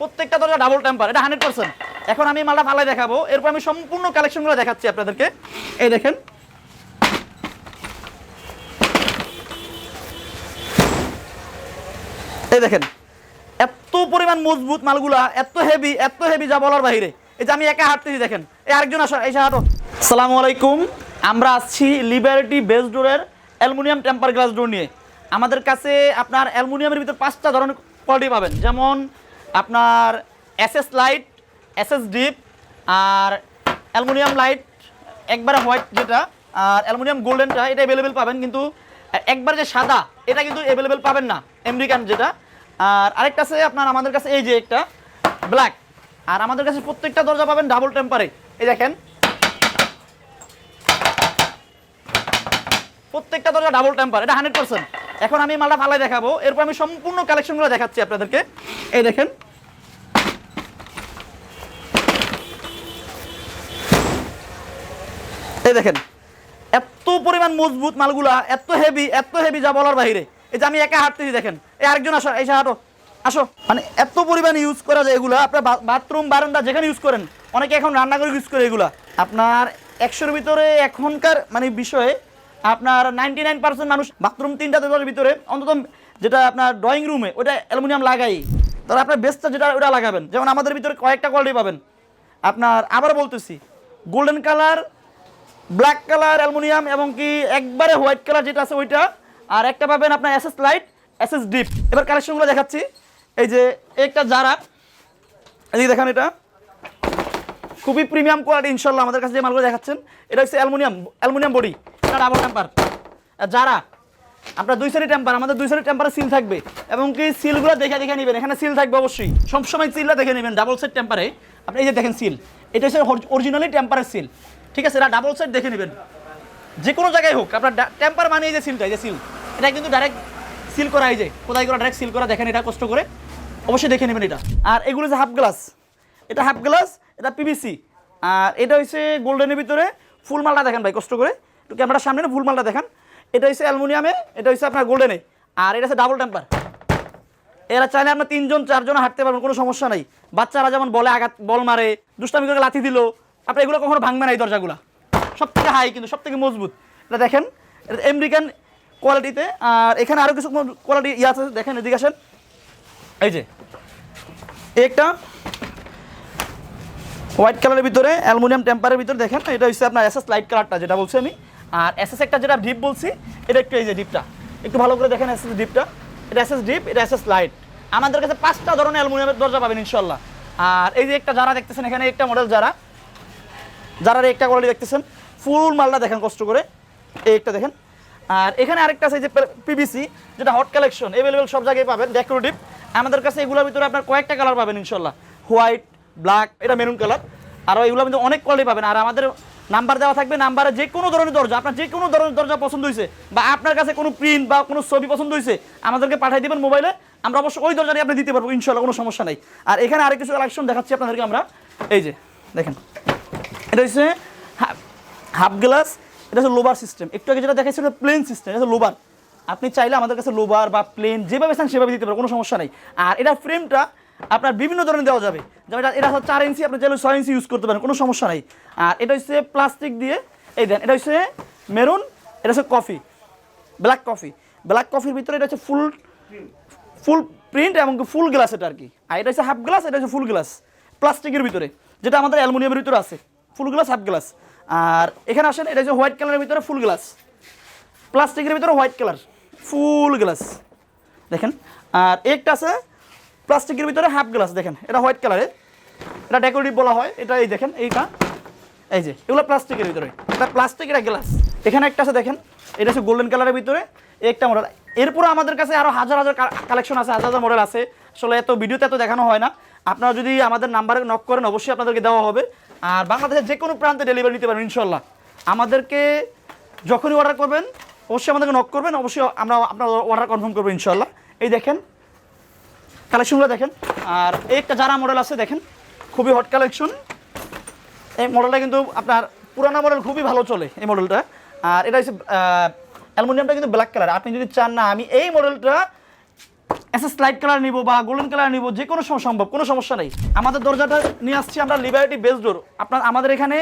প্রত্যেকটা দরজা double temper এটা হান্ড্রেড পার্সেন্ট এখন আমি মালটা ফালাই দেখাবো। এরপর আমি সম্পূর্ণ কালেকশনগুলো দেখাচ্ছি আপনাদেরকে। এই দেখেন। এই দেখেন। এত পরিমাণ মজবুত মালগুলা, এত হেভি এত হেভি যা বলার বাইরে এই যে আমি একা হাঁটতেছি, দেখেন। এই আরেকজন আসো, এই হাঁটো। সালামু আলাইকুম। আমরা আসছি লিবার্টি বেস ডোরের অ্যালুমিনিয়াম টেম্পার গ্লাস ডোর নিয়ে। আমাদের কাছে আপনার অ্যালুমিনিয়ামের ভিতর পাঁচটা ধরনের কোয়ালিটি পাবেন। যেমন আপনার এসএস লাইট এসএস ডিপ আর অ্যালুমিনিয়াম লাইট একবারে হোয়াইট যেটা, আর অ্যালুমিনিয়াম গোল্ডেনটা এটা অ্যাভেলেবেল পাবেন কিন্তু, একবার যে সাদা, এটা কিন্তু অ্যাভেলেবেল পাবেন না আমেরিকান যেটা। আর আরেকটা আছে আপনার, আমাদের কাছে এই যে একটা ব্ল্যাক আর আমাদের কাছে প্রত্যেকটা দরজা পাবেন ডাবল টেম্পারে এই দেখেন। প্রত্যেকটা দরজা ডাবল টেম্পার এটা হান্ড্রেড পার্সেন্ট এখন আমি মালটা ফালাই দেখাবো। এরপর আমি সম্পূর্ণ কালেকশনগুলো দেখাচ্ছি আপনাদেরকে। এই দেখেন। এই দেখেন, এত পরিমাণ মজবুত মালগুলা, এত হেভি এত হেভি যা বলার বাইরে এই যে আমি একা হাঁটতেছি, দেখেন। এই আরেকজন আসো, এই হাঁটো। আসো। মানে এত পরিমাণ ইউজ করা যায় এগুলা, আপনার বাথরুম বারান্দা যেখানে ইউজ করেন, অনেকে এখন রান্না করে ইউজ করে এগুলা। আপনার একশোর ভিতরে এখনকার মানে বিষয়ে আপনার নাইনটি নাইন পার্সেন্ট মানুষ বাথরুম তিনটা দরজার ভিতরে, অন্তত যেটা আপনার ড্রয়িং রুমে ওটা অ্যালুমিনিয়াম লাগাই। তাহলে আপনার বেস্টটা যেটা ওটা লাগাবেন। যেমন আমাদের ভিতরে কয়েকটা কোয়ালিটি পাবেন। আপনার আবার বলতেছি golden colour black colour aluminium এবং কি একবারে হোয়াইট কালার যেটা আছে ওইটা। আর একটা পাবেন আপনার এসএস লাইট এসএস ডিপ এবার কালেকশনগুলো দেখাচ্ছি। এই যে একটা এই যে দেখেন এটা। খুবই প্রিমিয়াম কোয়ালিটি ইনশাল্লাহ আমাদের কাছে যে মালগুলো দেখাচ্ছেন, এটা হচ্ছে অ্যালুমিনিয়াম অ্যালুমিনিয়াম বডি এটা ডাবল টেম্পার যারা আপনার দুই সাইড টেম্পার আমাদের দুই সাইড টেম্পারে সিল থাকবে। এবং কি সিলগুলো দেখে দেখে নেবেন। এখানে সিল থাকবে অবশ্যই। সবসময় সিলটা দেখে নেবেন ডাবল সেট টেম্পারে আপনি এই যে দেখেন সিল এটা হচ্ছে অরিজিনালি টেম্পারের সিল ঠিক আছে এটা ডাবল সাইড দেখে নেবেন। যে কোনো জায়গায় হোক, আপনার টেম্পার মানে এই যে সিলটা এই যে সিল এটা কিন্তু ডাইরেক্ট সিল করা, এই যে, কোথায় করে ডাইরেক্ট সিল করা, দেখেন এটা কষ্ট করে। অবশ্যই দেখে নেবেন এটা। আর এগুলো যে হাফ গ্লাস এটা হাফ গ্লাস এটা পিভিসি আর এটা হচ্ছে গোল্ডেনের ভিতরে ফুল মালটা দেখেন ভাই, কষ্ট করে। একটু ক্যামেরার সামনে না, ফুল মালটা দেখান। এটা হচ্ছে অ্যালুমিনিয়ামে, এটা হচ্ছে আপনার গোল্ডেনে আর এটা হচ্ছে ডাবল টেম্পার এরা চাইলে আপনার তিনজন, চারজন হাঁটতে পারবেন, কোনো সমস্যা নাই। বাচ্চারা যেমন বলে, আঘাত, বল মারে, দুষ্টামি করে লাথি দিল আপনি এগুলো কখনো ভাঙবে না এই দরজাগুলো। সব থেকে হাই কিন্তু সব থেকে মজবুত। এটা দেখেন, এটা আমেরিকান কোয়ালিটিতে আর এখানে আরও কিছু কোয়ালিটি ইয়ে আছে, দেখেন, এদিকে আসেন। এই যে একটা হোয়াইট কালারের ভিতরে অ্যালুমিনিয়াম টেম্পারের ভিতরে, দেখেন, এটা হচ্ছে আপনার এসএস লাইট কালারটা যেটা বলছি আমি। আর এসএস একটা যেটা ডিপ বলছি, এটা একটু এই যে ডিপটা একটু ভালো করে দেখেন এসএস ডিপটা এটা এসএস ডিপ এটা এসএস লাইট আমাদের কাছে পাঁচটা ধরনের অ্যালুমিনিয়ামের দরজা পাবেন ইনশাল্লাহ আর এই যে একটা যারা দেখতেছেন, এখানে একটা মডেল যারা যারা একটা কোয়ালিটি দেখতেছেন, ফুল মালটা দেখেন কষ্ট করে, এই একটা দেখেন। আর এখানে আরেকটা আছে যে পিবিসি যেটা হট কালেকশন অ্যাভেলেবেল সব জায়গায় পাবেন ডেকোরেটিভ আমাদের কাছে এগুলোর ভিতরে আপনার কয়েকটা কালার পাবেন ইনশাল্লাহ। হোয়াইট ব্ল্যাক এটা মেরুন কালার আর এগুলোর মধ্যে অনেক কোয়ালিটি পাবেন। আর আমাদের নাম্বার দেওয়া থাকবে নাম্বারে যে কোনো ধরনের দরজা, আপনার যে কোনো ধরনের দরজা পছন্দ হয়েছে বা আপনার কাছে কোনো প্রিন্ট বা কোনো ছবি পছন্দ হয়েছে আমাদেরকে পাঠিয়ে দিবেন মোবাইলে আমরা অবশ্যই ওই দরজাটি আপনি দিতে পারব ইনশাল্লাহ, কোনো সমস্যা নাই। আর এখানে আরেক কিছু কালেকশন দেখাচ্ছি আপনাদেরকে আমরা। এই যে, দেখেন। এটা হচ্ছে হাফ গ্লাস এটা হচ্ছে লোবার সিস্টেম একটু আগে যেটা দেখাচ্ছিল প্লেন সিস্টেম এটা হচ্ছে লোবার আপনি চাইলে আমাদের কাছে লোবার বা প্লেন যেভাবে চান সেভাবে দিতে পারবেন কোনো সমস্যা নেই আর এটা ফ্রেমটা আপনার বিভিন্ন ধরনের দেওয়া যাবে যেমন এটা এটা চার ইঞ্চি আপনি চাইলে ছয় ইঞ্চি ইউজ করতে পারেন কোনো সমস্যা নেই আর এটা হচ্ছে প্লাস্টিক দিয়ে এই দেন এটা হচ্ছে মেরুন এটা হচ্ছে কফি ব্ল্যাক কফি ব্ল্যাক কফির ভিতরে এটা হচ্ছে ফুল ফুল প্রিন্ট এবং ফুল গ্লাস এটা আর কি আর এটা হচ্ছে হাফ গ্লাস এটা হচ্ছে ফুল গ্লাস প্লাস্টিকের ভিতরে যেটা আমাদের অ্যালুমিনিয়ামের ভিতরে আছে ফুল গ্লাস, হাফ গ্লাস। আর এখানে আসেন, এটা হচ্ছে হোয়াইট কালারের ভিতরে ফুল গ্লাস। প্লাস্টিকের ভিতরে হোয়াইট কালার, ফুল গ্লাস। দেখেন, আর একটা আছে, প্লাস্টিকের ভিতরে হাফ গ্লাস, দেখেন, এটা হোয়াইট কালারের এটা ডেকোরেটিভ বলা হয়, এটা এই দেখেন, এইটা। এই যে, এগুলো প্লাস্টিকের ভিতরে, এটা প্লাস্টিক এটা গ্লাস। এখানে একটা আছে, দেখেন, এটা হচ্ছে গোল্ডেন কালারের ভিতরে, একটা মডেল এরপরে আমাদের কাছে আরও হাজার হাজার কালেকশন আছে, হাজার হাজার মডেল আছে। আসলে এত ভিডিওতে এত দেখানো হয় না। আপনারা যদি আমাদের নাম্বারে নক করেন, অবশ্যই আপনাদেরকে দেওয়া হবে। আর বাংলাদেশের যে কোনো প্রান্তে ডেলিভারি নিতে পারেন ইনশাল্লাহ আমাদেরকে যখনই অর্ডার করবেন, অবশ্যই আমাদেরকে নক করবেন, অবশ্যই আমরা আপনার অর্ডার কনফার্ম করব ইনশাল্লাহ এই দেখেন কালেকশনগুলো দেখেন, আর একটা যারা মডেল আছে, দেখেন, খুবই হট কালেকশন এই মডেলটা কিন্তু আপনার পুরানো মডেল খুবই ভালো চলে, এই মডেলটা আর এটা হচ্ছে অ্যালুমিনিয়ামটা কিন্তু ব্ল্যাক কালার আপনি যদি চান না, আমি এই মডেলটা এসএস লাইট কালার নিব বা গোল্ডেন কালার নিব, যে কোনো সময় সম্ভব, কোনো সমস্যা নেই। আমাদের দরজাটা নিয়ে আসছি আমরা লিবার্টি বেস ডোর আপনার, আমাদের এখানে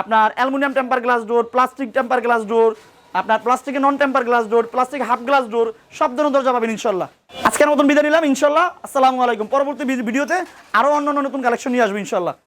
আপনার aluminium temper glass door plastic temper glass door আপনার প্লাস্টিকের non temper glass door plastic half glass door সব ধরনের দরজা পাবেন ইনশাল্লাহ। আজকের মতন বিদায় নিলাম, ইনশাল্লাহ। আসসালামু আলাইকুম। পরবর্তী ভিডিওতে আরও অন্য নতুন কালেকশন নিয়ে আসব ইনশাল্লাহ।